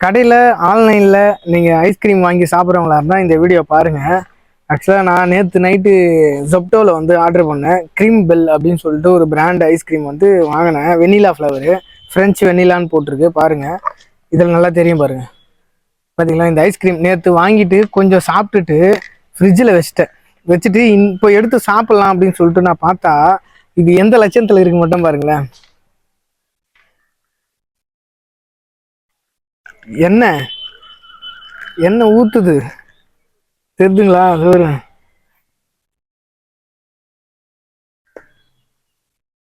கடையில் ஆன்லைனில் நீங்கள் ஐஸ்கிரீம் வாங்கி சாப்பிட்றவங்களா இருந்தால் இந்த வீடியோ பாருங்கள் ஆக்சுவலாக நான் நேற்று நைட்டு ஜொப்டோவில் வந்து ஆர்டர் பண்ணேன். க்ரீம் பெல் அப்படின்னு சொல்லிட்டு ஒரு பிராண்ட் ஐஸ்கிரீம் வந்து வாங்கினேன். வெனிலா ஃப்ளவரு ஃப்ரெஞ்ச் வெனிலான்னு போட்டிருக்கு பாருங்கள் இதில் நல்லா தெரியும் பாருங்கள் பார்த்தீங்களா இந்த ஐஸ்கிரீம் நேற்று வாங்கிட்டு கொஞ்சம் சாப்பிட்டுட்டு ஃப்ரிட்ஜில் வச்சுட்டேன். வச்சுட்டு இப்போ எடுத்து சாப்பிட்லாம் அப்படின்னு சொல்லிட்டு நான் பார்த்தா இது எந்த லட்சத்தில் இருக்கு மட்டும் பாருங்களேன். என்ன? என்ன ஊத்துது? தெரிதுங்களா ஒரு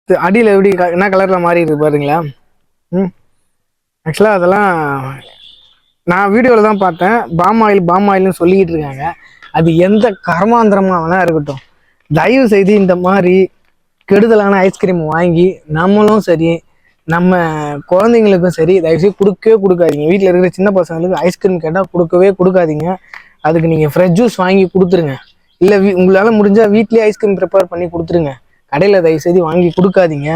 அடியில் எப்படி என்ன கலரில் மாறிடுது பாருங்களா ம். ஆக்சுவலாக அதெல்லாம் நான் வீடியோவில் தான் பார்த்தேன். பாம் ஆயில் பாம் ஆயில்னு சொல்லிக்கிட்டு இருக்காங்க. அது எந்த கர்மாந்திரமாக வேணா இருக்கட்டும். தயவு செய்து இந்த மாதிரி கெடுதலான ஐஸ்கிரீம் வாங்கி நம்மளும் சரி நம்ம குழந்தைங்களுக்கும் சரி தயவுசெய்து கொடுக்கவே கொடுக்காதீங்க. வீட்டில் இருக்கிற சின்ன பசங்களுக்கு ஐஸ்கிரீம் கேட்டால் கொடுக்கவே கொடுக்காதீங்க. அதுக்கு நீங்கள் ஃப்ரெஷ் ஜூஸ் வாங்கி கொடுத்துருங்க. இல்லை வீ உங்களால் முடிஞ்சால் வீட்லேயே ஐஸ்கிரீம் ப்ரிப்பேர் பண்ணி கொடுத்துருங்க. கடையில் தயவுசெய்து வாங்கி கொடுக்காதீங்க.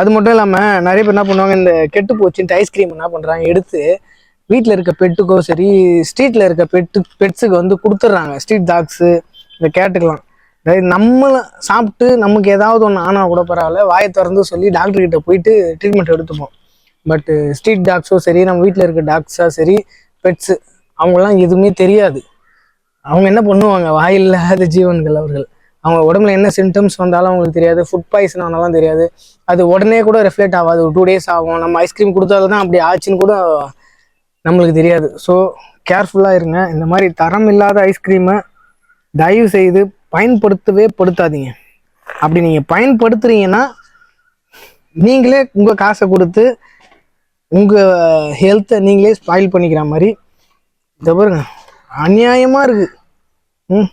அது மட்டும் இல்லாமல் நிறைய பேர் என்ன பண்ணுவாங்க இந்த கெட்டு போச்சுன்ட்டு ஐஸ்கிரீம் என்ன பண்ணுறாங்க எடுத்து வீட்டில் இருக்க பெட்டுக்கோ சரி ஸ்ட்ரீட்டில் இருக்க பெட்டு பெட்ஸுக்கு வந்து கொடுத்துட்றாங்க. ஸ்ட்ரீட் டாக்ஸு இந்த கேட்டுக்கலாம் அதாவது சாப்பிட்டு நமக்கு ஏதாவது ஒன்று ஆனால் கூட பரவாயில்ல. வாயை திறந்து சொல்லி டாக்டர்கிட்ட போயிட்டு ட்ரீட்மெண்ட் எடுத்துப்போம். பட்டு ஸ்ட்ரீட் டாக்ஸோ சரி நம்ம வீட்டில் இருக்க டாக்ஸாக சரி பெட்ஸு அவங்களாம் எதுவுமே தெரியாது. அவங்க என்ன பண்ணுவாங்க? வாயில்லாத ஜீவன்கள் அவர்கள். அவங்க உடம்புல என்ன சிம்டம்ஸ் வந்தாலும் அவங்களுக்கு தெரியாது. ஃபுட் பாய்சன் ஆனாலும் தெரியாது. அது உடனே கூட ரிஃப்ளெக்ட் ஆகாது. ஒரு டூ டேஸ் ஆகும். நம்ம ஐஸ்கிரீம் கொடுத்தாலும் தான் அப்படி ஆச்சுன்னு கூட நம்மளுக்கு தெரியாது. ஸோ கேர்ஃபுல்லாக இருங்க. இந்த மாதிரி தரம் இல்லாத ஐஸ்கிரீமை தயவு செய்து பயன்படுத்தவே படுத்தாதீங்க. அப்படி நீங்கள் பயன்படுத்துறீங்கன்னா நீங்களே உங்கள் காசை கொடுத்து உங்கள் ஹெல்த்தை நீங்களே ஸ்பாயில் பண்ணிக்கிற மாதிரி இதை பாருங்க அநியாயமாக இருக்குது ம்.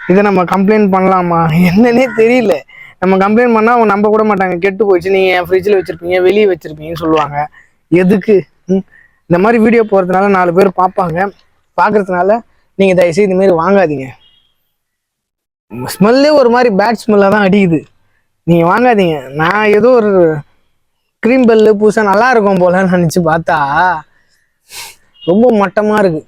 இதை நம்ம கம்ப்ளைண்ட் பண்ணலாமா? என்னன்னே தெரியல. நம்ம கம்ப்ளைண்ட் பண்ணால் அவங்க நம்ப கூட மாட்டாங்க. கெட்டு போயிடுச்சு. நீங்கள் என் ஃப்ரிட்ஜில் வச்சுருப்பீங்க வெளியே வச்சுருப்பீங்கன்னு சொல்லுவாங்க. எதுக்கு? ம். இந்த மாதிரி வீடியோ போகிறதுனால நாலு பேர் பார்ப்பாங்க. பார்க்குறதுனால நீங்கள் தயவுசெய்து இந்த மாதிரி வாங்காதீங்க. ஸ்மெல்லே ஒரு மாதிரி பேட் ஸ்மெல்லாக தான் அடிக்குது. நீங்கள் வாங்காதீங்க. நான் ஏதோ ஒரு க்ரீம் பெல்லு புதுசாக நல்லா இருக்கும் போலன்னு நினச்சி பார்த்தா ரொம்ப மட்டமாக இருக்குது